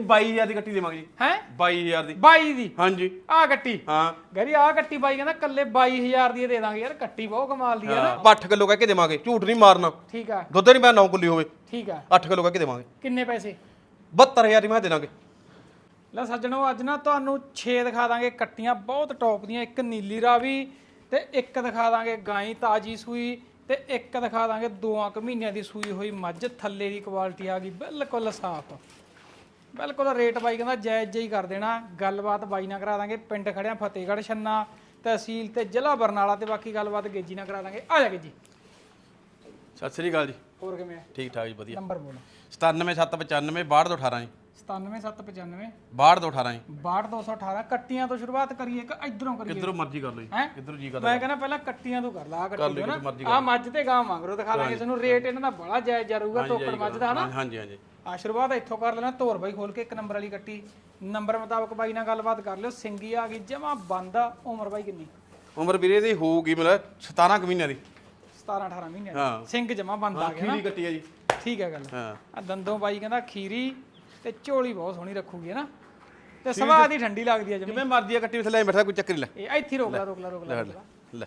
22000 ਦੀ ਕੱਟੀ ਦੇਵਾਂਗੇ ਜੀ। ਹੈ? 22000 ਦੀ। 22 ਦੀ? ਹਾਂਜੀ। ਆ ਕੱਟੀ ਹਾਂ। ਗਰੀ ਆ ਕੱਟੀ ਬਾਈ ਕਹਿੰਦਾ ਕੱਲੇ 22000 ਦੀ ਦੇ ਦਾਂਗੇ ਯਾਰ ਕੱਟੀ ਬਹੁਤ ਕਮਾਲ ਦੀ ਹੈ ਨਾ। 8 ਕਿਲੋ ਕਹਿ ਕੇ ਦੇਵਾਂਗੇ ਝੂਠ ਨਹੀਂ ਮਾਰਨਾ। ਠੀਕ ਆ। ਦੁੱਧ ਨਹੀਂ ਮੈਂ 9 ਕਿਲੋ ਹੋਵੇ। ਠੀਕ ਆ। 8 ਕਿਲੋ ਕਹਿ ਕੇ ਦੇਵਾਂਗੇ। ਕਿੰਨੇ ਪੈਸੇ? 72000 ਦੀ ਮੈਂ ਦੇ ਦਾਂਗੇ। ਲੈ ਸੱਜਣੋ ਅੱਜ ਨਾ ਤੁਹਾਨੂੰ 6 ਦਿਖਾ ਦਾਂਗੇ ਕੱਟੀਆਂ ਬਹੁਤ ਟੌਪ ਦੀਆਂ ਇੱਕ ਨੀਲੀ ਰਾਵੀ ਤੇ ਇੱਕ ਦਿਖਾ ਦਾਂਗੇ ਗਾਈ ਤਾਜੀ ਸੂਈ ਤੇ ਇੱਕ ਦਿਖਾ ਦਾਂਗੇ ਦੋਆਂ ਕੁ ਮਹੀਨਿਆਂ ਦੀ ਸੂਈ ਹੋਈ ਮੱਝ ਥੱਲੇ ਦੀ ਕੁਆਲਿਟੀ ਆ ਗਈ ਬਿਲਕੁਲ ਸਾਫ਼। ਬਿਲਕੁਲ ਰੇਟ ਬਾਈ ਕਹਿੰਦਾ ਜਾਇਜ਼ ਜਿਹਾ ਹੀ ਕਰ ਦੇਣਾ। ਗੱਲਬਾਤ ਬਾਈ ਨਾਲ ਕਰਾ ਦਾਂਗੇ। ਪਿੰਡ ਖੜਿਆ ਫਤਿਹਗੜ੍ਹ ਛੰਨਾ ਤਹਿਸੀਲ ਤੇ ਜ਼ਿਲ੍ਹਾ ਬਰਨਾਲਾ ਤੇ ਬਾਕੀ ਗੱਲਬਾਤ ਗੇਜੀ ਨਾਲ ਕਰਾ ਦਾਂਗੇ। ਆ ਜਾ ਗੇਜੀ। ਸਤਿ ਸ੍ਰੀ ਅਕਾਲ ਜੀ। ਹੋਰ ਕਿਵੇਂ ਆ? ਠੀਕ ਠਾਕ ਜੀ ਵਧੀਆ। ਨੰਬਰ ਬੋਲ। 97795 6218 ਜੀ। 97795 6218 ਜੀ। 62218 ਕੱਟੀਆਂ ਤੋਂ ਸ਼ੁਰੂਆਤ ਕਰੀਏ ਕਿ ਇਧਰੋਂ ਕਰੀਏ? ਕਿੱਧਰੋਂ ਮਰਜ਼ੀ ਕਰ ਲਓ ਜੀ। ਹੈਂ? ਕਿੱਧਰੋਂ ਜੀ ਕਰਦਾ ਮੈਂ ਕਹਿੰਦਾ ਪਹਿਲਾਂ ਕੱਟੀਆਂ ਤੋਂ ਕਰ ਲਾ ਆਹ ਕੱਟੀ ਲਿਓ ਤੋਂ ਜਿੱਥੇ ਮਰਜ਼ੀ ਨਾ ਆ ਮੱਝ ਤੇ ਗਾਂ ਮੰਗਰੋ ਦਿਖਾ ਦਾਂਗੇ ਤੁਹਾਨੂੰ ਰੇਟ ਇਹਨਾਂ ਦਾ ਬੜਾ ਜਾਇਜ਼ ਜਾਰੂਗਾ ਟੋਕੜ ਮੱਝ ਦਾ ਹਨਾ? ਹਾਂਜੀ ਹਾਂਜੀ। ਆ ਸ਼ੁਰੂਆਤ ਇੱਥੋਂ ਕਰ ਲੈਣਾ ਧੋਰ ਬਾਈ ਖੋਲ ਕੇ ਇੱਕ ਨੰਬਰ ਵਾਲੀ ਕੱਟੀ ਨੰਬਰ ਮੁਤਾਬਕ ਬਾਈ ਨਾਲ ਗੱਲਬਾਤ ਕਰ ਲਿਓ ਸਿੰਗੀ ਆ ਗਈ ਜਮਾ ਬੰਦ ਆ ਉਮਰ ਬਾਈ ਕਿੰਨੀ? ਉਮਰ ਵੀਰੇ ਦੀ ਹੋਊਗੀ ਮਤਲਬ 17 ਕੁ ਮਹੀਨਿਆਂ ਦੀ। 17 18 ਮਹੀਨੇ ਹਾਂ। ਸਿੰਘ ਜਮਾ ਬੰਦ ਆ ਗਿਆ ਖੀਰੀ ਕੱਟੀ ਹੈ ਜੀ। ਠੀਕ ਹੈ ਗੱਲ। ਹਾਂ। ਆ ਦੰਦੋਂ ਬਾਈ ਕਹਿੰਦਾ ਖੀਰੀ ਤੇ ਝੋਲੀ ਬਹੁਤ ਸੋਹਣੀ ਰੱਖੂਗੀ ਨਾ? ਤੇ ਸਵਾਦ ਦੀ ਠੰਡੀ ਲੱਗਦੀ ਆ ਜਮੀ। ਜਿਵੇਂ ਮਰਜ਼ੀ ਆ ਕੱਟੀ ਥੱਲੇ ਬੈਠਾ ਕੋਈ ਚੱਕਰ ਨਹੀਂ ਲੈ। ਇਹ ਇੱਥੇ ਹੀ ਰੋਕ ਲਾ ਰੋਕ ਲਾ ਰੋਕ ਲਾ ਲੈ ਲੈ। ਲੈ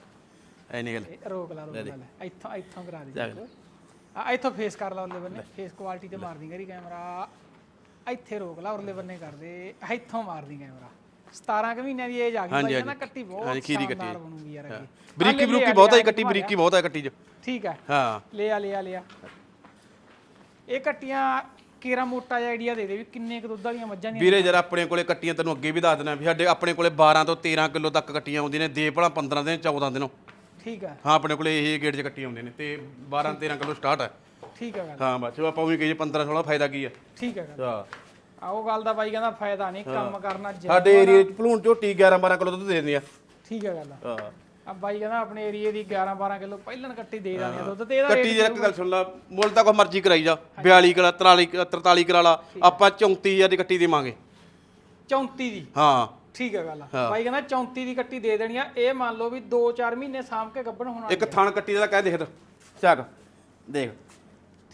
ਐ ਨਹੀਂ ਗੱਲ। ਇਹ ਰੋਕ ਲਾ ਰੋਕ ਲਾ ਲੈ। ਇੱਥੋਂ ਇੱਥੋਂ ਕਰਾ ਦੇ। ਆ ਇੱਥੋਂ ਫੇਸ ਕਰ ਲਾ ਉਹਲੇ ਬੰਨੇ ਫੇਸ ਕੁਆਲਿਟੀ ਤੇ ਮਾਰ ਦੀ ਕੈਮਰਾ। ਇੱਥੇ ਰੋਕ ਲਾ ਉਰਲੇ ਬੰਨੇ ਕਰ ਦੇ। ਇੱਥੋਂ ਮਾਰ ਦੀ ਕੈਮਰਾ। 17 ਕੁ ਮਹੀਨਿਆਂ ਦੀ ਏਜ ਆ ਗਈ ਬਾਈ ਕਹਿੰਦਾ ਕੱਟੀ ਬਹੁਤ ਹਾਂਜੀ, ਖੀਰੀ ਕੱਟੀ। ਸ਼ਾਨਦਾਰ ਬਣੂਗੀ ਯਾਰ ਅੱਗੇ ਬਰੀਕੀ ਬਰੂਕੀ ਬਹੁਤ ਹੈ ਜੀ, ਕੱਟੀ ਬਰੀਕੀ ਬਹੁਤ ਹੈ ਕੱਟੀ 'ਚ। ਠੀਕ ਹੈ ਹਾਂ। ਲੈ ਆ ਲੈ ਆ ਲੈ ਆ ਇਹ ਕੱਟੀਆਂ ਕੇਰਾ ਮੋਟਾ ਜਿਹਾ ਆਈਡੀਆ ਦੇ ਦੇ ਵੀ ਕਿੰਨੇ ਕੁ ਦੁੱਧ ਵਾਲੀਆਂ ਮੱਝਾਂ ਦੀਆਂ ਵੀਰੇ ਜਰਾ ਆਪਣੇ ਕੋਲੇ ਕੱਟੀਆਂ ਤੈਨੂੰ ਅੱਗੇ ਵੀ ਦੱਸ ਦੇਣਾ ਵੀ ਸਾਡੇ ਆਪਣੇ ਕੋਲੇ 12 ਤੋਂ 13 ਕਿਲੋ ਤੱਕ ਕੱਟੀਆਂ ਆਉਂਦੀਆਂ ਨੇ। ਦੇ ਭਲਾ 15 ਦਿਨ 14 ਦਿਨੋਂ। ਠੀਕ ਹੈ ਹਾਂ ਆਪਣੇ ਕੋਲੇ ਇਹ ਗੇਟ 'ਚ ਕੱਟੀਆਂ ਆਉਂਦੀਆਂ ਨੇ ਤੇ 12 13 ਕਿਲੋ ਸਟਾਰਟ ਹੈ ਠੀਕ ਹੈ ਗੱਲ। ਹਾਂ ਬਸ ਜੋ ਆਪਾਂ ਵੀ ਕਹੀਏ 15 16 ਫਾਇਦਾ ਕੀ ਹੈ ਠੀਕ ਹੈ ਗੱਲ। ਹਾਂ। ਆ ਉਹ ਗੱਲ ਦਾ ਬਾਈ ਕਹਿੰਦਾ ਫਾਇਦਾ ਨਹੀਂ ਕੰਮ ਕਰਨਾ ਜ- ਸਾਡੇ ਏਰੀਆ 'ਚ ਭਲੂਣ ਝੋਟੀ 11 12 ਕਿਲੋ ਦੁੱਧ ਦੇ ਦਿੰਦੀ ਆ। ਠੀਕ ਹੈ ਗੱਲ ਹਾਂ। ਆ ਬਾਈ ਕਹਿੰਦਾ ਆਪਣੇ ਏਰੀਏ ਦੀ 11 12 ਕਿਲੋ ਪਹਿਲਣ ਕੱਟੀ ਦੇ ਦਾਂਗੇ ਦੁੱਧ ਤੇ ਇਹਦਾ ਕੱਟੀ ਜੇ ਇੱਕ ਗੱਲ ਸੁਣ ਲਾ ਮੁੱਲ ਤਾਂ ਕੋਈ ਮਰਜ਼ੀ ਕਰਾਈ ਜਾ। 42 ਕਰਾ 43 ਕਰਾ, 43 ਕਰਾ ਲਾ ਆਪਾਂ 34000 ਦੀ ਕੱਟੀ ਦੇਵਾਂਗੇ। 34 ਦੀ? ਹਾਂ। ਠੀਕ ਹੈ ਗੱਲ ਬਾਈ ਕਹਿੰਦਾ 34 ਦੀ ਕੱਟੀ ਦੇ ਦੇਣੀ ਆ ਇਹ ਮੰਨ ਲਓ ਵੀ 2-4 ਮਹੀਨੇ ਸਾਂਭ ਕੇ ਗੱਭਣ ਹੋਣਾ ਇੱਕ ਥਣ ਕੱਟੀ ਦਾ ਕਹਿ ਦੇਖ ਤਾ। ਚੱਕ ਦੇਖ।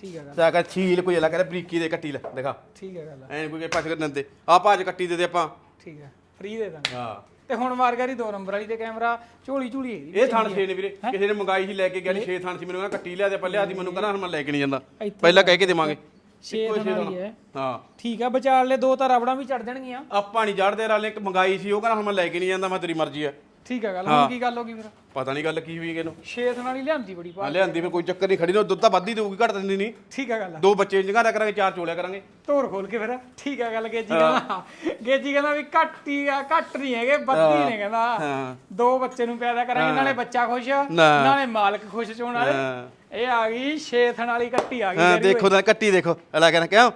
ਠੀਕ ਹੈ ਗੱਲ ਚੱਕ ਛੀਲ ਕੋਈ ਅਲਾ ਕਹਿੰਦਾ ਬਰੀਕੀ ਦੇ ਕੱਟੀ ਲੈ ਦਿਖਾ। ਠੀਕ ਹੈ ਗੱਲ ਐਂ ਕੋਈ ਪਾਸੇ ਨੰਦੇ ਆ ਭਾਜ ਕੱਟੀ ਦੇ ਦੇ ਆਪਾਂ। ਠੀਕ ਹੈ ਫ੍ਰੀ ਦੇ ਦਾਂਗੇ। ਹਾਂ। ਤੇ ਹੁਣ ਮਾਰਗਾਰੀ 2 ਨੰਬਰ ਵਾਲੀ ਤੇ ਕੈਮਰਾ ਝੋਲੀ ਝੂਲੀ ਇਹ ਥਣ ਛੇ ਨੇ ਵੀਰੇ ਕਿਸੇ ਨੇ ਮੰਗਾਈ ਸੀ ਲੈ ਕੇ ਗਿਆ ਨਹੀਂ ਛੇ ਥਣ ਸੀ ਮੈਨੂੰ ਕਹਿੰਦਾ ਕੱਟੀ ਲਿਆ ਦੇ ਪੱਲਿਆ ਸੀ ਮੈਨੂੰ ਕਹਿੰਦਾ ਹੁਣ ਮੈਂ ਲੈ ਕੇ ਨਹੀਂ ਜਾਂਦਾ। ਪਹਿਲਾਂ ਕਹਿ ਕੇ ਦੇਵਾਂਗੇ। ਛੇ ਦਿਨ ਵਾਲੀ ਹੈ। ਹਾਂ। ਠੀਕ ਹੈ ਵਿਚਾਰ ਲੈ ਦੋ ਤਾਂ ਰਬੜਾਂ ਵੀ ਚੜ ਜਾਣਗੀਆਂ। ਆਪਾਂ ਨਹੀਂ ਜੜਦੇ ਰਾਲੇ ਇੱਕ ਮੰਗਾਈ ਸੀ ਉਹ ਕਹਿੰਦਾ ਹੁਣ ਮੈਂ ਲੈ ਕੇ ਨਹੀਂ ਜਾਂਦਾ ਮੈਂ ਤੇਰੀ ਮਰਜ਼ੀ ਆ ਠੀਕ ਹੈ ਗੱਲ ਹੁਣ ਕੀ ਗੱਲ ਹੋ ਗਈ ਫਿਰ? ਪਤਾ ਨਹੀਂ ਗੱਲ ਕੀ ਹੋਈ ਇਹਨੂੰ। ਛੇ ਦਿਨ ਵਾਲੀ ਲਿਆਂਦੀ ਬੜੀ ਪਾ ਆ ਲਿਆਂਦੀ ਫਿਰ ਕੋਈ ਚੱਕਰ ਨਹੀਂ ਖੜੀ ਨਾ ਦੁੱਧ ਤਾਂ ਵੱਧ ਹੀ ਦੇਊਗੀ ਘੱਟ ਦਿੰਦੀ ਨਹੀਂ ਠੀਕ ਹੈ ਗੱਲ ਦੋ ਬੱਚੇ ਜਗ੍ਹਾ ਦਾ ਕਰਾਂਗੇ ਚਾਰ ਚੋਲਿਆ ਕਰਾਂਗੇ। ਧੋਰ ਖੋਲ ਕੇ ਫਿਰ। ਠੀਕ ਹੈ ਗੱਲ ਗੇਜੀ ਕਹਿੰਦਾ ਗੇਜੀ ਕਹਿੰਦਾ ਵੀ ਘੱਟ ਹੀ ਆ ਘੱਟ ਨਹੀਂ ਹੈਗੇ ਬੱਤੀ ਨੇ ਕਹਿੰਦਾ। ਹਾਂ। ਦੋ ਬੱਚੇ ਨੂੰ ਪੈਦਾ ਕਰਾਂਗੇ ਨਾਲੇ ਬੱਚਾ ਖੁਸ਼। ਨਾਲੇ ਮਾਲਕ ਖੁਸ਼ ਚੋਣ ਵਾਲੇ। ਹਾਂ। ਇਹ ਆ ਗਈ ਛੇ ਥਣ ਵਾਲੀ ਕੱਟੀ ਆ ਗਈ ਹਾਂ ਦੇਖੋ ਤਾਂ ਕੱਟੀ ਦੇਖੋ। ਅਲਾ ਕਹਿੰਦਾ ਕਿਉਂ?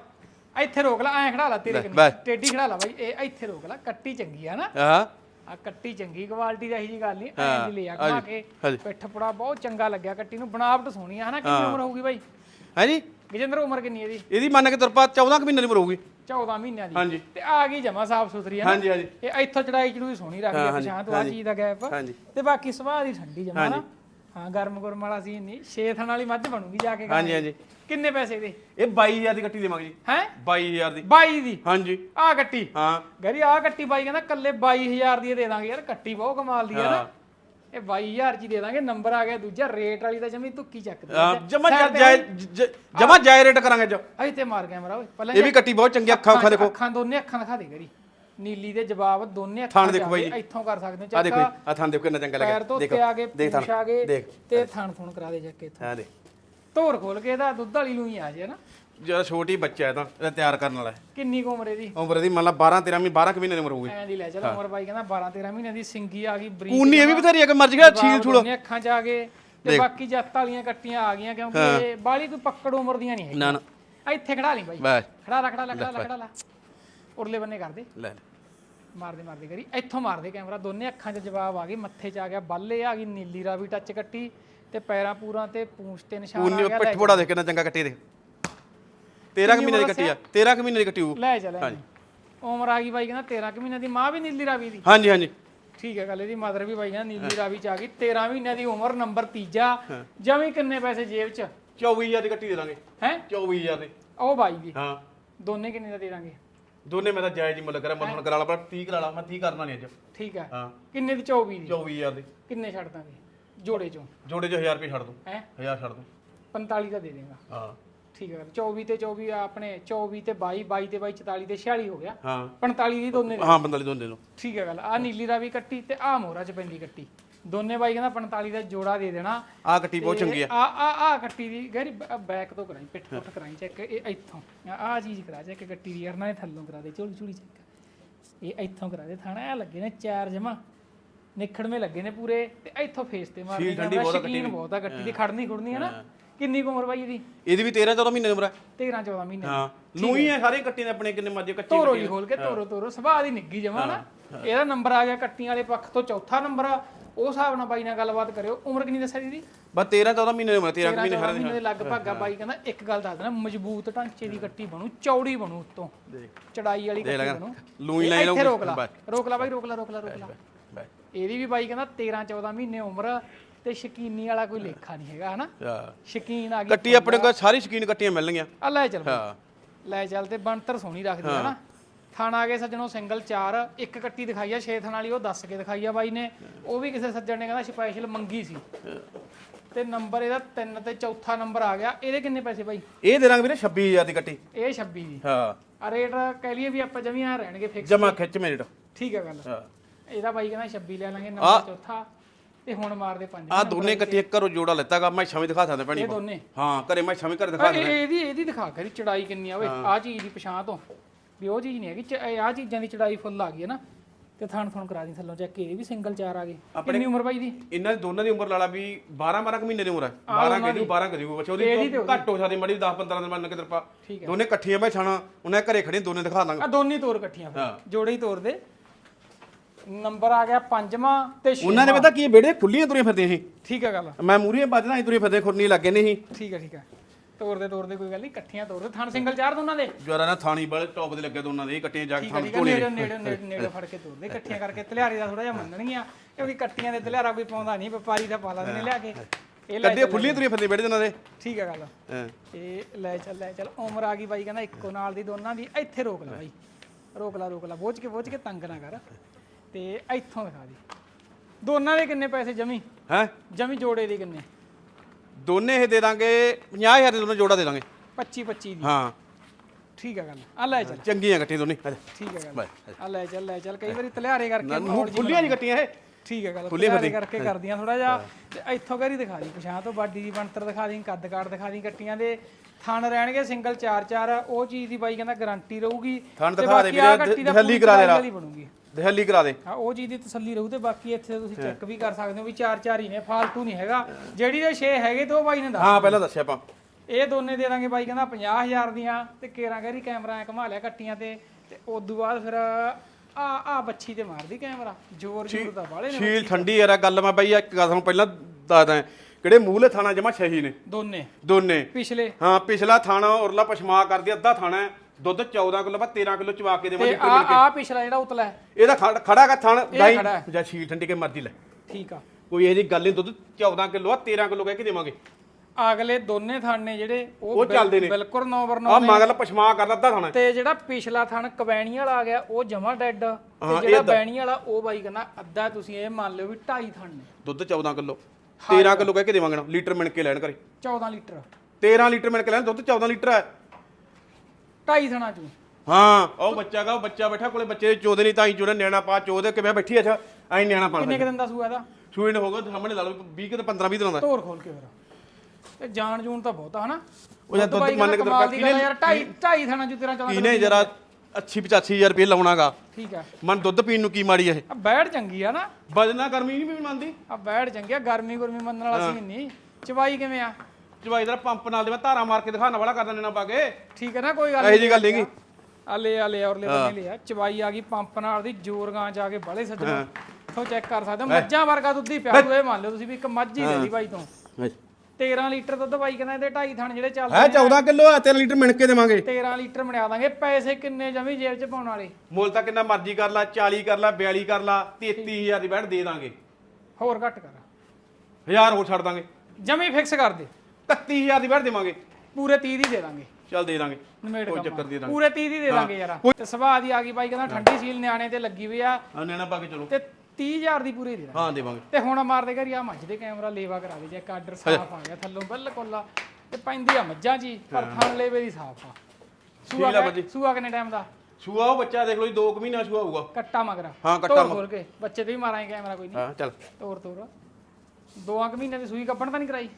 ਇੱਥੇ ਰੋਕ ਲੈ ਐਂ ਖੜਾ ਲਾ ਤੇਰੇ ਬਸ। ਕਿੰਨੀ। ਟੇਡੀ ਖੜਾ ਲਾ ਬਾਈ ਇਹ ਇੱਥੇ ਰੋਕ ਲੈ ਕੱਟੀ ਚੰਗੀ ਆ ਨਾ। ਹਾਂ। ਆ ਕੱਟੀ ਚੰਗੀ ਕੁਆਲਿਟੀ ਦਾ ਇਹੀ ਜੀ ਗੱਲ ਨਹੀਂ ਐਂ ਦੀ ਲਿਆ ਘਮਾ ਕੇ। ਹਾਂਜੀ। ਪਿੱਠ ਪੁੜਾ ਬਹੁਤ ਚੰਗਾ ਲੱਗਿਆ ਕੱਟੀ ਨੂੰ ਬਣਾਵਟ ਸੋਹਣੀ ਆ ਹਨਾ? ਕਿੰਨੀ ਉਮਰ ਹੋਊਗੀ ਬਾਈ? ਹੈ ਜੀ। ਗਜਿੰਦਰ ਉਮਰ ਕਿੰਨੀ ਹੈ ਇਹਦੀ? ਇਹਦੀ ਮੰਨ ਕੇ ਤੁਰਪਾ 14 ਕੁ ਮਹੀਨੇ ਦੀ ਉਮਰ ਹੋਊਗੀ। 14 ਮਹੀਨਿਆਂ ਦੀ। ਹਾਂਜੀ। ਤੇ ਆ ਗਈ ਜਮਾ ਸਾਫ਼ ਸੁਥਰੀ ਹੈ ਨਾ ਹਾਂਜੀ ਹਾਂਜੀ। ਇਹ ਇੱਥੋਂ ਚੜਾਈ ਚੜੂਈ ਸੋਹਣੀ ਰੱਖਦੀ ਆ ਪਛਾਣ ਤੋਂ ਆ ਚੀਜ਼ ਦਾ ਗੈਪ ਹਾਂਜੀ। ਤੇ ਬਾਕੀ ਸੁਭਾਅ ਦੀ ਠੰਡੀ ਜਮਾ ਨਾ ਹਾਂ ਗਰਮ ਗਰਮ ਵਾਲਾ ਸੀ ਨਹੀਂ ਛੇ ਥਣ ਵਾਲੀ ਮੱਝ ਬਣੂਗੀ ਜਾ ਕੇ ਹਾਂਜੀ ਹਾਂਜੀ। ਕਿੰਨੇ ਪੈਸੇ ਦੇ? ਇਹ 22000 ਦੀ ਕੱਟੀ ਦੇਵਾਂਗੇ ਜੀ। ਹੈ? 22000 ਦੀ। 22 ਦੀ? ਹਾਂਜੀ। ਆ ਕੱਟੀ ਹਾਂ। ਗਰੀ ਆ ਕੱਟੀ ਬਾਈ ਕਹਿੰਦਾ ਕੱਲੇ 22000 ਦੀ ਦੇ ਦਾਂਗੇ ਯਾਰ ਕੱਟੀ ਬਹੁਤ ਕਮਾਲ ਦੀ ਹੈ ਨਾ। ਇਹ 22000 ਚ ਹੀ ਦੇ ਦਾਂਗੇ ਨੰਬਰ ਆ ਗਿਆ ਦੂਜਾ ਰੇਟ ਵਾਲੀ ਤਾਂ ਜਮੀ ਤੁੱਕੀ ਚੱਕਦੀ। ਜਮਾ ਜਮਾ ਜਾਇ ਰੇਟ ਕਰਾਂਗੇ ਜੋ। ਇੱਥੇ ਮਾਰ ਕੈਮਰਾ ਓਏ। ਪਹਿਲਾਂ ਇਹ ਵੀ ਕੱਟੀ ਬਹੁਤ ਚੰਗੀ ਅੱਖਾਂ ਅੱਖਾਂ ਦੇਖੋ। ਅੱਖਾਂ ਦੋਨੇ ਅੱਖਾਂ ਦਿਖਾ ਦੇ ਗਰੀ। ਨੀਲੀ ਦੇ ਜਵਾਬ ਦੋਨੇ ਅੱਖਾਂ ਥਣ ਦੇਖੋ ਬਾਈ ਇੱਥੋਂ ਕਰ ਸਕਦੇ ਹੋ। ਆ ਦੇਖੋ ਚੱਕਾ ਆ ਥਾਂ ਦੇਖੋ ਕਿੰਨਾ ਚੰਗਾ ਪੈਰ ਲੱਗਿਆ ਤੋਂ ਦੇਖੋ ਉੱਤੇ ਆ ਕੇ ਦੇਖ ਪੁੱਛ ਆ ਗਏ ਦੇਖ। ਤੇ ਥਣ ਥਣ ਕਰਾ ਦੇ ਚੱਕ ਇੱਥੋਂ। ਹਾਂ ਦੇ ਧੋਰ ਖੋਲ ਕੇ ਇਹਦਾ ਦੁੱਧ ਵਾਲੀ ਨੂੰ ਹੀ ਆ ਜੇ ਨਾ। ਜਿਹੜਾ ਛੋਟੀ ਬੱਚਾ ਹੈ ਤਾਂ ਇਹਦਾ ਤਿਆਰ ਕਰਨ ਵਾਲਾ ਹੈ। ਕਿੰਨੀ ਕੁ ਉਮਰ ਇਹਦੀ? ਉਮਰ ਦੀ ਮੰਨ ਲਾ 12 13 ਮਹੀਨੇ 12 ਕੁ ਮਹੀਨੇ ਦੀ ਉਮਰ ਹੋਊਗੀ। ਐਂ ਦੀ ਲੈ ਚੱਲ ਉਮਰ ਬਾਈ ਕਹਿੰਦਾ 12 13 ਮਹੀਨਿਆਂ ਦੀ ਸਿੰਗੀ ਆ ਗਈ ਬਰੀਕ ਕੂਨੀ ਇਹ ਵੀ ਬਥੇਰੀ ਹੈ ਕਿ ਮਰਜ਼ੀ ਦਾ ਛੀਲ ਛੂਲ। ਦੋਨੇ ਅੱਖਾਂ ਚ ਆ ਗਏ ਤੇ ਬਾਕੀ ਜੱਤ ਵਾਲੀਆਂ ਕੱਟੀਆਂ ਆ ਗਈਆਂ ਕਿਉਂਕਿ ਇਹ ਬਾਲੀ ਕੋਈ ਪੱਕੜ ਉਮਰ ਦੀਆਂ ਨਹੀਂ ਨਾ ਨਾ। ਹੈ ਇੱਥੇ ਖੜਾ ਲਈ ਬਾਈ। ਬਸ। ਖੜਾ ਲਾ ਖੜਾ ਲਾ ਖੜਾ ਲਾ ਖੜਾ ਲਾ। ਉਰਲੇ ਬੰਨੇ ਕਰ ਦੇ। ਲੈ। ਲੈ ਮਾਰਦੇ ਮਾਰਦੇ ਕਰੀ। ਇੱਥੋਂ ਮਾਰਦੇ ਕੈਮਰਾ। ਦੋਨੇ ਅੱਖਾਂ 'ਚ ਜਵਾਬ ਆ ਗਈ ਮੱਥੇ 'ਚ ਆ ਗਿਆ। ਬੱਲੇ ਆ ਗਈ। ਨੀਲੀ ਰਾਵੀ ਟੱਚ ਕੱਟੀ ਤੇ ਪੈਰਾਂ ਪੂਰਾਂ ਤੇ ਪੂੰਛ ਤੇ ਨਿਸ਼ਾਨ ਆ ਗਿਆ। ਪਿੱਠ ਪੋੜਾ ਦੇਖ ਕਿੰਨਾ ਚੰਗਾ ਕੱਟੀ ਦੇਖ 13 ਕੁ ਮਹੀਨੇ ਦੀ ਕੱਟੀ ਆ। 13 ਕੁ ਮਹੀਨੇ ਦੀ ਕੱਟੀ ਹੋਊ। ਲੈ ਚੱਲ ਐਂ। ਉਮਰ ਆ ਗਈ ਬਾਈ ਕਹਿੰਦਾ 13 ਕੁ ਮਹੀਨਿਆਂ ਦੀ। ਮਾਂ ਵੀ ਨੀਲੀ ਰਾਵੀ ਦੀ। ਹਾਂਜੀ ਹਾਂਜੀ। ਠੀਕ ਹੈ ਗੱਲ ਇਹਦੀ। ਮਦਰ ਵੀ ਬਾਈ ਕਹਿੰਦਾ ਨੀਲੀ ਰਾਵੀ 'ਚ ਆ ਗਈ। 13 ਮਹੀਨਿਆਂ ਦੀ ਉਮਰ ਨੰਬਰ ਤੀਜਾ। ਜਮੀ ਕਿੰਨੇ ਪੈਸੇ ਜੇਬ 'ਚ? 24000 ਦੀ ਕੱਟੀ ਦੇ ਦਾਂਗੇ। ਹੈ? 24000 ਦੀ। ਉਹ ਬਾਈ ਦੀ। ਹਾਂ। ਦੋਨੇ ਕਿੰਨੇ ਦਾ ਦੇ ਦਾਂਗੇ? ਦੋਨੇ ਮੈਂ ਤਾਂ ਜਾਇਜ਼ ਹੀ ਮੁੱਲ ਕਰਿਆ ਮੁੱਲ ਹੁਣ ਕਰਾ ਲਾ ਪਰ 30 ਕਰਾ ਲਾ ਮੈਂ 30 ਕਰਨਾ ਨਹੀਂ ਅੱਜ। ਠੀਕ ਹੈ। ਹਾਂ। ਕਿੰਨੇ ਦੀ 24 ਦੀ? 24000 ਦੇ। ਕਿੰਨੇ ਛੱਡ ਦਾਂਗੇ? ਜੋੜੇ ਚੋਂ। ਜੋੜੇ ਚ 1000 ਰੁਪਏ ਛੱਡ ਦੂੰ। ਹੈ? 1000 ਛੱਡ ਦੂੰ। 45 ਦਾ ਦੇ ਦੇਗਾ। ਹਾਂ। ਠੀਕ ਹੈ 24 ਤੇ 24 ਆ ਆਪਣੇ 24 ਤੇ 22 22 ਤੇ 22 44 ਤੇ 46 ਹੋ ਗਿਆ। ਹਾਂ। 45 ਦੀ ਦੋਨੇ। ਹਾਂ 45 ਦੋਨੇ ਨੂੰ ਠੀਕ ਹੈ ਗੱਲ ਆ ਨੀਲੀ ਦਾ ਵੀ ਕੱਟੀ ਤੇ ਆ ਮੋਹਰਾ ਚ ਪੈਂਦੀ ਕੱਟੀ। ਦੋਨੇ ਬਾਈ ਕਹਿੰਦਾ 45 ਦਾ ਜੋੜਾ ਦੇ ਦੇਣਾ। ਆ ਕੱਟੀ ਬਹੁਤ ਚੰਗੀ ਆ। ਆ ਆ ਆ ਕੱਟੀ ਦੀ ਗੈਰੀ ਬੈਕ ਤੋਂ ਕਰਾਈ ਪਿੱਠ ਪੁੱਠ ਕਰਾਈ ਚੈੱਕ ਇਹ ਇੱਥੋਂ। ਆ ਚੀਜ਼ ਕਰਾ ਚੈੱਕ ਕੱਟੀ ਦੀ ਯਾਰ ਨਾ ਇਹ ਥੱਲੋਂ ਕਰਾ ਦੇ ਝੋਲੀ ਝੋਲੀ ਚੈੱਕ ਇਹ ਇੱਥੋਂ ਕਰਾ ਦੇ ਥਾਣਾ ਇਹ ਲੱਗੇ ਨੇ ਚਾਰ ਜਮਾ। ਨਿਖੜਵੇਂ ਲੱਗੇ ਨੇ ਪੂਰੇ ਤੇ ਇੱਥੋਂ ਫੇਸ ਤੇ ਮਾਰਦੀ ਸੀਲ ਠੰਡੀ ਬਹੁਤ ਆ ਕੱਟੀ ਬਹੁਤ ਆ ਕੱਟੀ ਦੀ ਖੜਨੀ ਖੁੜਨੀ ਹੈ ਨਾ। ਕਿੰਨੀ ਕੁ ਉਮਰ ਬਾਈ ਇਹਦੀ? ਇਹਦੀ ਵੀ 13 14 ਮਹੀਨੇ ਦੀ ਉਮਰ ਹੈ 13 14 ਮਹੀਨੇ ਹਾਂ। ਨੂੰ ਹੀ। ਹੈ ਸਾਰੇ ਕੱਟੀ ਦੇ ਆਪਣੇ ਕਿੰਨੇ ਮਰਜ਼ੀ ਕੱਚੇ ਤੋਰੋ ਜੀ ਖੋਲ ਕੇ ਤੋਰੋ ਤੋਰੋ ਸੁਭਾਅ ਦੀ ਨਿੱਗੀ ਜਮਾ ਨਾ। ਇਹਦਾ ਨੰਬਰ ਆ ਗਿਆ ਕੱਟੀਆਂ ਵਾਲੇ ਪੱਖ ਤੋਂ ਚੌਥਾ ਨੰਬਰ ਆ। ਉਹ ਹਿਸਾਬ ਨਾਲ ਬਾਈ ਨਾਲ ਗੱਲਬਾਤ ਕਰਿਓ ਉਮਰ ਕਿੰਨੀ ਦੱਸਿਆ ਜੀ ਬਸ 13 14 ਮਹੀਨੇ ਦੀ ਉਮਰ 13 ਮਹੀਨੇ 13 ਸਾਰੇ ਮਹੀਨੇ ਦੇ ਲਗਭਗ ਆ ਬਾਈ ਕਹਿੰਦਾ ਇੱਕ ਗੱਲ ਦੱਸ ਦੇਣਾ ਮਜ਼ਬੂਤ ਢਾਂਚੇ ਦੀ ਕੱਟੀ ਬਣੂ ਚੌੜੀ ਬਣੂ ਉੱਤੋਂ। ਚੜਾਈ ਵਾਲੀ ਕੱਟੀ ਬਣੂ। ਲੂਈ ਇੱਥੇ ਲਾਉਂਗੇ ਰੋਕ ਲਾ ਰੋਕ ਲਾ ਬਾਈ ਰੋਕ ਲਾ ਰੋਕ ਲਾ ਰੋਕ ਲਾ। ਇਹਦੀ ਵੀ ਬਾਈ ਕਹਿੰਦਾ 13 14 ਮਹੀਨੇ ਉਮਰ ਤੇ ਸ਼ਕੀਨੀ ਵਾਲਾ ਕੋਈ ਲੇਖਾ ਨਹੀਂ ਹੈਗਾ ਹਨਾ? ਸ਼ਕੀਨ ਆ ਗਈ ਕੱਟੀ ਆਪਣੇ ਕੋਲ ਸਾਰੀ ਸ਼ਕੀਨ ਕੱਟੀਆਂ ਮਿਲਣਗੀਆਂ। ਆ ਲੈ ਚੱਲ ਲੈ ਚੱਲ ਤੇ ਬਣਤਰ ਸੋਹਣੀ ਰੱਖਦੀ ਹੈ। ਨਾ ਥਾਣਾ ਆ ਗਏ ਸੱਜਣੋ ਸਿੰਗਲ 4 ਇੱਕ ਕੱਟੀ ਦਿਖਾਈ ਆ 6 ਥਾਣ ਵਾਲੀ ਉਹ ਦੱਸ ਕੇ ਦਿਖਾਈ ਆ ਬਾਈ ਨੇ। ਉਹ ਵੀ ਕਿਸੇ ਸੱਜਣ ਨੇ ਕਹਿੰਦਾ ਸਪੈਸ਼ਲ ਮੰਗੀ ਸੀ। ਤੇ ਨੰਬਰ ਇਹਦਾ 3 ਤੇ ਚੌਥਾ ਨੰਬਰ ਆ ਗਿਆ। ਇਹਦੇ ਕਿੰਨੇ ਪੈਸੇ ਬਾਈ? ਇਹ ਦੇ ਦਾਂਗੇ ਵੀਰੇ 26000 ਦੀ ਕੱਟੀ। ਇਹ 26 ਦੀ ਹਾਂ। ਆ ਰੇਟ ਕਹਿ ਲਈਏ ਵੀ ਆਪਾਂ ਜਮੀਆਂ ਰਹਿਣਗੇ ਫਿਕਸ ਜਮਾ ਖਿੱਚ ਮੇਰੇ ਠੀਕ ਹੈ ਗੱਲ। ਹਾਂ। ਇਹਦਾ ਬਾਈ ਕਹਿੰਦਾ 26 ਲੈ ਲਾਂਗੇ ਨੰਬਰ ਚੌਥਾ। ਤੇ ਹੁਣ ਮਾਰਦੇ ਪੰਜ। ਆ ਦੋਨੇ ਕੱਟੀ ਇੱਕ ਘਰੋਂ ਜੋੜਾ ਲੈਤਾਗਾ ਮੈਂ ਛਵੇਂ ਦਿਖਾ ਸਕਦਾ ਭੈਣੀ ਇਹ ਦੋਨੇ? ਹਾਂ ਘਰੇ ਮੈਂ ਛਵੇਂ ਘਰ ਦਿਖਾ ਆ, ਇਹ- ਇਹਦੀ ਇਹਦੀ ਦਿਖਾ ਕਰੀ ਚੜਾਈ ਕਿੰਨੀ ਆ ਓਏ। ਆ ਚੀਜ਼ ਦੀ ਪਛਾਣ ਤੋਂ। ਵੀ ਉਹ ਚੀਜ਼ ਨਹੀਂ ਹੈਗੀ ਚ- ਇਹ ਆ ਚੀਜ਼ਾਂ ਦੀ ਚੜਾਈ ਫੁੱਲ ਆ ਗਈ ਹੈ ਨਾ ਤੇ ਥਣ ਥਣ ਕਰਾ ਦੀ ਥੱਲੋਂ ਚੈੱਕ ਇਹ ਵੀ ਸਿੰਗਲ ਚਾਰ ਆ ਗਏ। ਕਿੰਨੀ ਉਮਰ ਬਾਈ ਦੀ? ਇਹਨਾਂ ਦੀ ਦੋਨਾਂ ਦੀ ਉਮਰ ਲਾਲਾ ਵੀ 12 12 ਕੁ ਮਹੀਨੇ ਦੀ ਉਮਰ ਹੈ। 12 ਕੇ ਦੀ। 12 ਕਰੀ ਬੱਚਾ ਉਹਦੀ ਘੱਟ ਹੋ ਸਕਦੀ ਮੜੀ 10 15 ਦਿਨ ਮੰਨ ਕੇ ਤਰਪਾ ਦੋਨੇ ਇਕੱਠੀਆਂ ਮੈਂ ਛਾਣਾ ਉਹਨਾਂ ਦੇ ਘਰੇ ਖੜੇ ਦੋਨੇ ਦਿਖਾ ਦਾਂਗਾ। ਆ ਦੋਨੀ ਤੋਰ ਇਕੱਠੀਆਂ ਫਿਰ। ਹਾਂ। ਜੋੜੇ ਹੀ ਤੋਰ ਦੇ। ਨੰਬਰ ਆ ਗਿਆ ਪੰਜਵਾਂ ਤੇ ਛੇ ਉਹਨਾਂ ਨੇ ਪਤਾ ਕੀ ਬੇੜੇ ਖੁੱਲੀਆਂ ਤੁਰੀਆਂ ਫਿਰਦੀਆਂ ਸੀ। ਠੀਕ ਹੈ ਗੱਲ। ਮੈਂ ਮੂਰੀਆਂ ਵੱਜਦਾ ਸੀ ਤੁਰੀਆਂ ਫਿਰਦੇ ਖੁਰਨੀ ਲੱਗੇ ਨਹੀਂ ਸੀ। ਠੀਕ ਹੈ ਠੀਕ ਹੈ। ਤੋਰ ਦੇ ਤੋਰ ਦੇ ਕੋਈ ਗੱਲ ਨਹੀਂ ਇਕੱਠੀਆਂ ਤੋਰ ਦੇ ਥਣ ਸਿੰਗਲ ਚਾਰ ਦੋਨਾਂ ਦੇ? ਜਰਾ ਨਾ ਥਾਣੀ ਵਾਲੇ ਟੌਪ ਦੇ ਲੱਗੇ ਦੋਨਾਂ ਦੇ ਕੱਟੀਆਂ ਜਾ ਕੇ ਠੀਕ ਹੈ ਥਾਣੀ ਠੀਕ ਹੈ ਨੇੜੇ ਨੇੜੇ ਨੇੜੇ ਨੇੜੇ ਫੜ ਕੇ ਤੋਰ ਦੇ ਇਕੱਠੀਆਂ ਕਰਕੇ ਤਲਿਆਰੇ ਦਾ ਥੋੜਾ ਜਿਹਾ ਮੰਨਣਗੀਆਂ ਕਿਉਂਕਿ ਕੱਟੀਆਂ ਦੇ ਤਲਿਆਰਾ ਕੋਈ ਪਾਉਂਦਾ ਨਹੀਂ ਵਪਾਰੀ ਦਾ ਪਾ ਲੈਂਦੇ ਨੇ ਲਿਆ ਕੇ। ਇਹ ਲੈ ਕੱਢੀਆਂ ਖੁੱਲੀਆਂ ਤੁਰੀਆਂ ਫਿਰਦੀਆਂ ਬੇੜੇ ਦੋਨਾਂ ਦੇ ਠੀਕ ਹੈ ਗੱਲ। ਹਾਂ। ਇਹ ਲੈ ਚੱਲ ਲੈ ਚੱਲ ਉਮਰ ਆ ਗਈ ਬਾਈ ਕਹਿੰਦਾ ਇੱਕੋ ਨਾਲ ਦੀ ਦੋਨਾਂ ਦੀ ਇੱਥੇ ਰੋਕ ਲੈ ਬਾਈ। ਰੋਕ ਲਾ ਰੋਕ ਲਾ ਬੋਝ ਕੇ ਬੋਝ ਕੇ ਤੰਗ ਨਾ ਕਰ। ਤੇ ਇੱਥੋਂ ਦਿਖਾ ਦੀ। ਦੋਨਾਂ ਦੇ ਕਿੰਨੇ ਪੈਸੇ ਜਮੀ? ਹੈ? ਜਮੀ ਜੋੜੇ ਦੇ ਕਿੰਨੇ? ਦੋਨੇ ਇਹ ਦੇ ਦਾਂਗੇ 50000 ਦੇ ਦੋਨੇ ਜੋੜਾ ਦੇ ਦਾਂਗੇ। 25 25 ਦੀ। ਹਾਂ। ਠੀਕ ਹੈ ਗੱਲ। ਆ ਲੈ ਚੱਲ। ਚੰਗੀਆਂ ਕੱਟੀਆਂ ਦੋਨੇ। ਆ ਜਾ। ਠੀਕ ਹੈ ਗੱਲ। ਬਾਏ। ਆ ਲੈ ਚੱਲ ਲੈ ਚੱਲ। ਕਈ ਵਾਰੀ ਤਲਿਆਰੇ ਕਰਕੇ ਖੁੱਲੀਆਂ ਜੀ ਕੱਟੀਆਂ ਇਹ। ਠੀਕ ਹੈ ਗੱਲ। ਤਲਿਆਰੇ ਕਰਕੇ ਕਰਦੀਆਂ ਥੋੜਾ ਜਿਹਾ। ਤੇ ਇੱਥੋਂ ਕਰੀ ਦਿਖਾ ਦੀ ਪਛਾਣ ਤੋਂ ਬਾਡੀ ਦੀ ਬਣਤਰ ਦਿਖਾ ਦੀ ਕੱਦ ਕਾਠ ਦਿਖਾ ਦੀ ਕੱਟੀਆਂ ਦੇ। ਥਣ ਰਹਿਣਗੇ ਸਿੰਗਲ 4-4 ਉਹ ਚੀਜ਼ ਦੀ ਬਾਈ ਕਹਿੰਦਾ ਗਾਰੰਟੀ ਰਹੂਗੀ। ਥਣ ਤੇ ਦਿਖਾ ਦੇ ਵੀਰੇ, ਕੱਟੀ ਪੂਰੀ ਕਰਾ ਦੇ ਚੜਾਈ ਰਾ। ਵਾਲੀ ਬਣੂਗੀ। ਦਹਲੀ ਕਰਾ ਦੇ। ਹਾਂ ਉਹ ਚੀਜ਼ ਦੀ ਤਸੱਲੀ ਰਹੂ ਤੇ ਬਾਕੀ ਇੱਥੇ ਤੁਸੀਂ ਚੈੱਕ ਵੀ ਕਰ ਸਕਦੇ ਹੋ ਵੀ ਚਾਰ ਚਾਰ ਹੀ ਨੇ ਫਾਲਤੂ ਨਹੀਂ ਹੈਗਾ। ਜਿਹੜੀ ਦੇ 6 ਹੈਗੇ ਤੇ ਉਹ ਬਾਈ ਨੇ ਦੱਸ ਹਾਂ ਪਹਿਲਾਂ ਦੱਸਿਆ ਆਪਾਂ। ਇਹ ਦੋਨੇ ਦੇ ਦਾਂਗੇ ਬਾਈ ਕਹਿੰਦਾ 50000 ਦੀਆਂ ਤੇ ਕੇਰਾਂ ਗਹਿਰੀ ਕੈਮਰਾ ਐ ਘਮਾ ਲਿਆ ਕੱਟੀਆਂ ਤੇ। ਤੇ ਉਦੋਂ ਬਾਅਦ ਫਿਰ ਆ ਆ ਬੱਚੀ ਤੇ ਮਾਰਦੀ ਕੈਮਰਾ। ਜ਼ੋਰ ਜ਼ੋਰ ਦਾ ਬਾਲੇ ਨੇ ਸ਼ੀਲ ਠੰਡੀ ਯਾਰ ਗੱਲ ਮੈਂ ਬਈ ਇੱਕ ਗੱਲ ਤੁਹਾਨੂੰ ਪਹਿਲਾਂ ਦੱਸਦਾ ਕਿਹੜੇ ਮੂਹਲੇ ਥਾਣਾ ਜਮਾ ਸਹੀ ਨੇ? ਦੋਨੇ। ਦੋਨੇ। ਪਿਛਲੇ। ਹਾਂ ਪਿਛਲਾ ਥਾਣਾ ਉਰਲਾ ਪਸ਼ਮਾ ਕਰਦੀ ਅੱਧਾ ਥਾਣਾ ਦੁੱਧ 14 ਕਿਲੋ ਬਾ 13 ਕਿਲੋ ਚਵਾ ਕੇ ਤੇ ਦੇਵਾਂਗੇ ਆ ਆ ਪਿਛਲਾ ਜਿਹੜਾ ਉਤਲਾ ਹੈ। ਇਹਦਾ ਖੜ- ਖੜਾ ਕਾ ਥਾਣ ਖੜਾ ਹੈ। ਜਾਂ ਸ਼ੀਲ ਠੰਡੀ ਕੇ ਮਰਜ਼ੀ ਲੈ। ਠੀਕ ਆ। ਕੋਈ ਇਹ ਗੱਲ ਨਹੀਂ ਦੁੱਧ 14 ਕਿਲੋ ਆ 13 ਕਿਲੋ ਕਹਿ ਕੇ ਦੇਵਾਂਗੇ। ਅਗਲੇ ਦੋਨੇ ਥਣ ਨੇ ਜਿਹੜੇ ਉਹ ਉਹ ਚੱਲਦੇ ਨੇ। ਬਿਲਕੁਲ ਆ ਮਗਲ ਪਸ਼ਮਾ ਕਰਦਾ ਅੱਧਾ ਥਾਣਾ। ਤੇ ਜਿਹੜਾ ਪਿਛਲਾ ਥਣ ਕਬੈਣੀ ਵਾਲਾ ਆ ਗਿਆ ਉਹ ਜਮਾ ਡੈਡ। ਤੇ ਜਿਹੜਾ ਬੈਣੀ ਵਾਲਾ ਉਹ ਬਾਈ ਕਹਿੰਦਾ ਅੱਧਾ ਤੁਸੀਂ ਇਹ ਮੰਨ ਲਿਓ ਵੀ 2.5 ਥਣ ਨੇ। ਦੁੱਧ 14 ਕਿਲੋ। 13 ਕਿਲੋ ਕਹਿ ਕੇ ਦੇਵਾਂਗੇ ਨਾ ਲੀਟਰ ਮਿਣ ਕੇ ਲੈਣ ਕਰੇ 14 ਲੀਟਰ। 13 ਲੀਟਰ ਮਿਣ ਕੇ ਲੈਣ ਦੁੱਧ 14 ਲੀਟਰ ਹੈ। 2.5 ਥਣਾ ਚੋਂ। ਹਾਂ ਉਹ ਬੱਚਾ ਗਾ ਉਹ ਬੱਚਾ ਬੈਠਾ ਕੋਲੇ ਬੱਚੇ ਦੇ ਚੋਦੇ ਨਹੀਂ ਤਾਂ ਹੀ ਚੋਦੇ ਨਿਆਣਾ ਪਾ ਚੋਦੇ ਕਿਵੇਂ ਬੈਠੀ ਅੱਛਾ? ਐਂ ਨਿਆਣਾ ਪਾ ਕਿੰਨੇ ਕੁ ਦਿਨ ਦਾ ਸੂਆ ਇਹਦਾ? ਸੂਏ ਨੇ ਹੋਗਾ ਸਾਹਮਣੇ ਲਾ ਲਓ 20 ਕਿ 15 20 ਦਿਨਾਂ ਦਾ। ਧੋਰ ਖੋਲ ਕੇ ਫਿਰ। ਇਹ ਜਾਣ ਜੂਣ ਤਾਂ ਬਹੁਤ ਹਨਾ? ਉਹ ਜਦ ਦੁੱਧ ਬਾਈ ਮੰਨ ਕੇ ਕਮਾਲ ਦੀ ਗੱਲ ਆ ਯਾਰ 2.5 2.5 ਥਣਾ ਚੋਂ ਤੇਰਾ 14 ਕਿਨੇ ਜਰਾ 80 85000 ਰੁਪਏ ਲਾਉਣਾਗਾ ਠੀਕ ਆ। ਮਨ ਦੁੱਧ ਪੀਣ ਨੂੰ ਕੀ ਮਾੜੀ ਇਹ? ਆ ਬੈੜ ਚੰਗੀ ਆ ਨਾ। ਬਜਨਾ ਗਰਮੀ ਨਹੀਂ ਵੀ ਮੰਨਦੀ। ਆ ਬੈੜ ਚੰਗੀ ਆ ਗਰਮੀ ਗੁਰਮੀ ਮੰਨਣ ਵਾਲਾ ਸੀ ਨਹੀਂ ਚਵਾਈ ਕਿਵੇਂ ਆ? ਜਵਾਈ ਦਾ ਪੰਪ ਨਾਲ ਦੇ ਮੈਂ ਧਾਰਾ ਮਾਰ ਕੇ ਦਿਖਾਣਾ ਵਾਲਾ ਕਰ ਦਿੰਦੇ ਨਾ ਕੇ। ਠੀਕ ਹੈ ਨਾ ਕੋਈ ਗੱਲ ਇਹੋ ਜੀ ਗੱਲ ਨਹੀਂਗੀ ਆ ਲੈ ਆ ਲੈ ਔਰ ਲੈ ਬੰਨੇ ਲਿਆ। ਚਵਾਈ ਆ ਗਈ ਪੰਪ ਨਾਲ ਦੀ ਜ਼ੋਰ ਗਾਂ ਜਾ ਕੇ ਬੜੇ ਸੱਜਣਾ। ਇੱਥੋਂ ਚੈੱਕ ਕਰ ਸਕਦੇ ਹੋ। ਮੱਝਾਂ ਵਰਗਾ ਦੁੱਧ ਹੀ ਪਿਆ ਹੋਇਆ ਇਹ ਮੰਨ ਲਓ ਤੁਸੀਂ ਵੀ ਇੱਕ ਮੱਝ ਹੀ ਲੈ ਲਈ ਬਾਈ ਤੋਂ। 13 ਲੀਟਰ ਦੁੱਧ ਬਾਈ ਕਹਿੰਦਾ ਇਹਦੇ 2.5 ਥਣ ਜਿਹੜੇ ਚੱਲਦੇ ਹੈ 14 ਕਿਲੋ ਆ 3 ਲੀਟਰ ਮਿਣ ਕੇ ਦੇਵਾਂਗੇ। 13 ਲੀਟਰ ਬਣਾ ਦਾਂਗੇ। ਪੈਸੇ ਕਿੰਨੇ ਜਮੀ ਜੇਬ 'ਚ ਪਾਉਣ ਵਾਲੇ? ਮੁੱਲ ਤਾਂ ਕਿੰਨਾ ਮਰਜ਼ੀ ਕਰ ਲਾ 40 ਕਰ ਲਾ 42 ਕਰ ਲਾ 33000 ਦੀ ਬੈਠ ਦੇ ਦਾਂਗੇ। ਹੋਰ ਘੱਟ ਕਰ। 1000 ਹੋਰ ਛੱਡ ਦਾਂਗੇ। ਜਮੀ ਫਿਕਸ ਕਰ ਦੇ। 31000 ਦੀ ਬੈਠ ਦੇਵਾਂਗੇ। ਪੂਰੇ 30 ਦੀ ਦੇ ਦਾਂਗੇ। ਚੱਲ ਦੇ ਦਾਂਗੇ। ਨਿਮੇੜ ਕੋਈ ਚੱਕਰ ਦੇ ਦਾਂਗੇ। ਪੂਰੇ 30 ਦੀ ਦੇ ਦਾਂਗੇ ਯਾਰ। ਤੇ ਸੁਭਾਅ ਦੀ ਆ ਗਈ ਬਾਈ ਕਹਿੰਦਾ ਠੰਡੀ ਸੀਲ ਨਿਆਣੇ ਤੇ ਲੱਗੀ ਹੋਈ ਆ। ਆ ਨੈਣਾ ਪਾ ਕੇ ਚਲੋ। ਤੇ 30000 ਦੀ ਪੂਰੀ ਦੇ ਦਾਂਗੇ। ਹਾਂ ਦੇਵਾਂਗੇ। ਤੇ ਹੁਣ ਮਾਰਦੇ ਘਰੀ ਆ ਮੱਝ ਦੇ ਕੈਮਰਾ ਲੇਵਾ ਕਰਾ ਦੇ ਜੇ ਇੱਕ ਆਰਡਰ ਸਾਫ਼ ਆ ਗਿਆ ਥੱਲੋਂ ਬਿਲਕੁਲ ਆ। ਤੇ ਪੈਂਦੀ ਆ ਮੱਝਾਂ ਜੀ ਪਰ ਥਣ ਲੇਵੇ ਦੀ ਸਾਫ਼ ਆ। ਸੂਆ। ਸੂਆ ਕਿੰਨੇ ਟਾਈਮ ਦਾ? ਛੂਆ ਉਹ ਬੱਚਾ ਦੇਖ ਲਓ ਜੀ 2 ਮਹੀਨਾ ਛੂਆ ਹੋਊਗਾ। ਕੱਟਾ ਮਗਰਾ। ਹਾਂ, ਕੱਟਾ ਮਗਰ। ਕੇ। ਬੱਚੇ ਤੇ ਵੀ ਮਾਰਾਂਗੇ ਕੈਮਰਾ ਕੋਈ ਨਹੀਂ। ਹਾਂ ਚੱਲ। ਤੋੜ ਤੋੜ ਦੋਆਂ ਕੁ ਮਹੀਨਿਆਂ ਦੀ ਸੂਈ ਕੱਪਣ ਤਾਂ ਨਹੀਂ ਕਰਾਈ?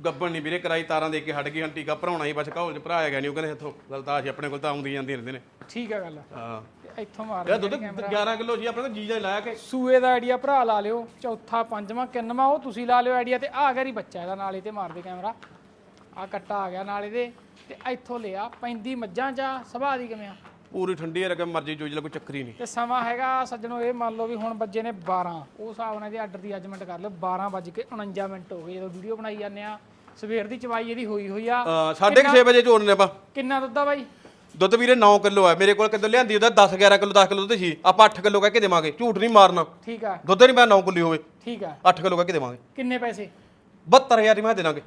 ਗੱਬਣ ਨਹੀਂ ਵੀਰੇ ਕਰਾਈ ਤਾਰਾਂ ਦੇ ਕੇ ਹਟ ਗਈ ਹੁਣ ਟੀਕਾ ਭਰਾਉਣਾ ਹੀ ਬਸ ਘੋਲ ਚ ਭਰਾਇਆ ਗਿਆ ਨਹੀਂ ਉਹ ਕਹਿੰਦੇ ਇੱਥੋਂ ਗੱਲ ਤਾਂ ਆ ਸੀ ਆਪਣੇ ਕੋਲ ਤਾਂ ਆਉਂਦੀ ਜਾਂਦੀ ਰਹਿੰਦੇ ਨੇ। ਠੀਕ ਆ ਗੱਲ ਹਾਂ। ਤੇ ਇੱਥੋਂ ਮਾਰ ਇਹ ਦੁੱਧ 11 ਕਿਲੋ ਜੀ ਆਪਣੇ ਕੋਲ ਜੀਜਾ ਹੀ ਲਾਇਆ ਕਿ। ਸੂਏ ਦਾ ਆਈਡੀਆ ਭਰਾ ਲਾ ਲਿਓ ਚੌਥਾ ਪੰਜਵਾਂ ਕਿੰਨਵਾਂ ਉਹ ਤੁਸੀਂ ਲਾ ਲਿਓ ਆਈਡੀਆ ਤੇ ਆ ਗਿਆ ਹੀ ਬੱਚਾ ਇਹਦਾ ਨਾਲੇ ਤੇ ਮਾਰਦੇ ਕੈਮਰਾ ਆ ਕੱਟਾ ਆ ਗਿਆ ਨਾਲੇ ਦੇ ਤੇ ਇੱਥੋਂ ਲਿਆ ਪੈਂਦੀ ਮੱਝਾਂ ਜਾਂ ਸੁਭਾਅ ਦੀ ਕਿਵੇਂ ਆ? ਪੂਰੀ ਠੰਡੀ ਰਕਮ ਮਰਜ਼ੀ ਚੋਜ ਲਾ ਕੋਈ ਚੱਕਰ ਨਹੀਂ। ਤੇ ਸਮਾਂ ਹੈਗਾ ਸੱਜਣੋ ਇਹ ਮੰਨ ਲਓ ਵੀ ਹੁਣ ਵੱਜੇ ਨੇ 12 ਉਹ ਹਿਸਾਬ ਨਾਲ ਇਹਦੇ ਆਰਡਰ ਦੀ ਜੱਜਮੈਂਟ ਕਰ ਲਿਓ 12 ਵੱਜ ਕੇ 49 ਮਿੰਟ ਹੋ ਗਏ ਜਦੋਂ ਵੀਡੀਓ ਬਣਾਈ ਜਾਂਦੇ ਆ। ਸਵੇਰ ਦੀ ਚਵਾਈ ਇਹਦੀ ਹੋਈ ਹੋਈ ਆ। ਅਹ ਸਾਢੇ 6 ਵਜੇ ਚੋਣ ਨੇ ਆਪਾਂ। ਕਿੰਨਾ ਦੁੱਧ ਆ ਬਾਈ? ਦੁੱਧ ਵੀਰੇ 9 ਕਿਲੋ ਹੈ ਮੇਰੇ ਕੋਲ ਕਿਦੋਂ ਲਿਆਂਦੀ ਉਹਦਾ 10 11 ਕਿਲੋ 10 ਕਿਲੋ ਦੁੱਧ ਸੀ। ਆਪਾਂ 8 ਕਿਲੋ ਕਹਿ ਕੇ ਦੇਵਾਂਗੇ। ਝੂਠ ਨਹੀਂ ਮਾਰਨਾ। ਠੀਕ ਆ। ਦੁੱਧ ਨਹੀਂ ਮੈਂ 9 ਕਿਲੋ ਹੋਵੇ। ਠੀਕ ਆ। 8 ਕਿਲੋ ਕਹਿ ਕੇ ਦੇਵਾਂਗੇ। ਕਿੰਨੇ ਪੈਸੇ? 72000 ਦੀ ਮੈਂ ਦੇ ਦਾਂਗੇ।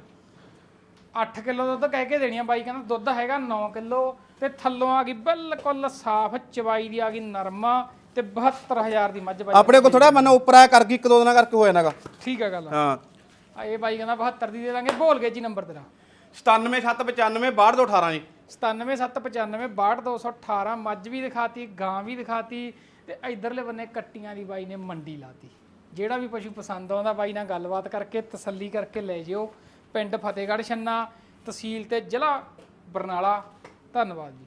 8 ਕਿਲੋ ਦੁੱਧ ਕਹਿ ਕੇ ਦੇਣੀ ਆ ਬਾਈ। ਕਹਿੰਦਾ ਦੁੱਧ ਹੈਗਾ 9 ਕਿਲੋ ਤੇ ਥੱਲੋਂ ਆ ਗਈ ਬਿਲਕੁਲ ਸਾਫ਼ ਚਵਾਈ ਦੀ ਆ ਗਈ ਨਰਮ ਤੇ 72000 ਦੀ ਮੱਝ ਬਾਈ। ਆਪਣੇ ਕੋਲ ਥੋੜਾ ਮੰਨ ਉੱਪਰ ਆ ਕਰ ਗਈ ਇੱਕ ਦੋ ਦਿਨਾਂ ਕਰਕੇ ਹੋ ਜਾਣਾਗਾ। ਠੀਕ ਆ ਗੱਲ ਹਾਂ। ਆ ਇਹ ਬਾਈ ਕਹਿੰਦਾ 72 ਦੀ ਦੇ ਦਾਂਗੇ ਬੋਲ ਗਏ ਜੀ ਨੰਬਰ ਤੇਰਾ। 97795 6218 ਜੀ। 97795 62218 ਮੱਝ ਵੀ ਦਿਖਾਤੀ ਗਾਂ ਵੀ ਦਿਖਾਤੀ ਤੇ ਇਧਰਲੇ ਬੰਨੇ ਕੱਟੀਆਂ ਦੀ ਬਾਈ ਨੇ ਮੰਡੀ ਲਾਤੀ। ਜਿਹੜਾ ਵੀ ਪਸ਼ੂ ਪਸੰਦ ਆਉਂਦਾ ਬਾਈ ਨਾਲ ਗੱਲਬਾਤ ਕਰਕੇ ਤਸੱਲੀ ਕਰਕੇ ਲੈ ਜਿਓ। ਪਿੰਡ ਫਤਿਹਗੜ੍ਹ ਛੰਨਾ ਤਹਿਸੀਲ ਤੇ ਜ਼ਿਲ੍ਹਾ ਬਰਨਾਲਾ। ਧੰਨਵਾਦ ਜੀ।